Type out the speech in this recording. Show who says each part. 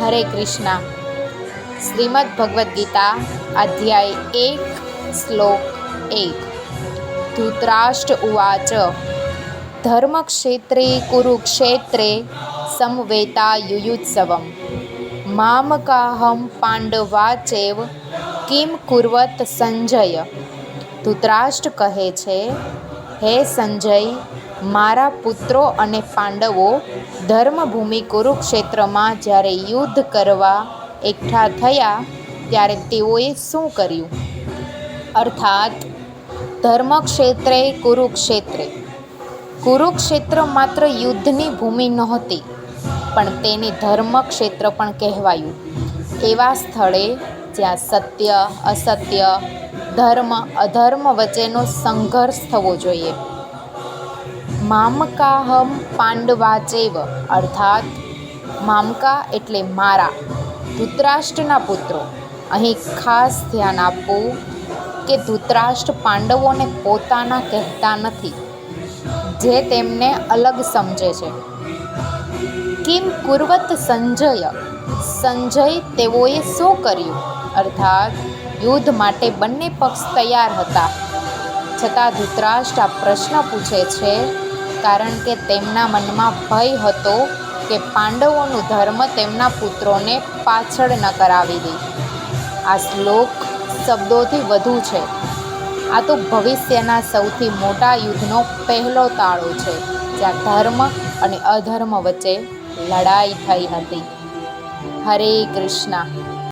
Speaker 1: હરે કૃષ્ણ. શ્રીમદ ભગવદ્ ગીતા, અધ્યાય એક, શ્લોક એક. ધૂતરાષ્ટ્ર ઉવાચ. ધર્મક્ષેત્રે, કુરુક્ષેત્રે, સમવેતા યુયુત્સવમ. મામકાહમ પાંડવાચેવ, કિમ કુર્વત સંજય. ધૂતરાષ્ટ્ર કહે છે, હે સંજય મારા પુત્રો અને પાંડવો ધર્મભૂમિ કુરુક્ષેત્રમાં જ્યારે યુદ્ધ કરવા એકઠા થયા, ત્યારે તેઓએ શું કર્યું? અર્થાત, ધર્મક્ષેત્રે કુરુક્ષેત્રે. કુરુક્ષેત્ર માત્ર યુદ્ધની ભૂમિ નહોતી, પણ તેને ધર્મક્ષેત્ર પણ કહેવાયું. એવા સ્થળે જ્યાં સત્ય, અસત્ય, ધર્મ, અધર્મ વચ્ચેનો સંઘર્ષ થવો જોઈએ. મામકાહમ પાંડવાચેવ, અર્થાત મામકા એટલે મારા, ધૃતરાષ્ટ્રના પુત્રો. અહીં ખાસ ધ્યાન આપવું કે ધૃતરાષ્ટ્ર પાંડવોને પોતાના કહેતા નથી, જે તેમને અલગ સમજે છે. કિમ કુર્વત સંજય સંજય તેઓએ શું કર્યું? અર્થાત યુદ્ધ માટે બંને પક્ષ તૈયાર હતા. છતાં ધૃતરાષ્ટ્ર આ પ્રશ્ન પૂછે છે કારણ કે તેમના મનમાં ભય હતો કે પાંડવોનું ધર્મ તેમના પુત્રોને પાછળ ન કરાવી દે. આ શ્લોક શબ્દોથી વધુ છે. આ તો ભવિષ્યના સૌથી મોટા યુદ્ધનો પહેલો તાળો છે, જ્યાં ધર્મ અને અધર્મ વચ્ચે લડાઈ થઈ હતી. હરે કૃષ્ણ.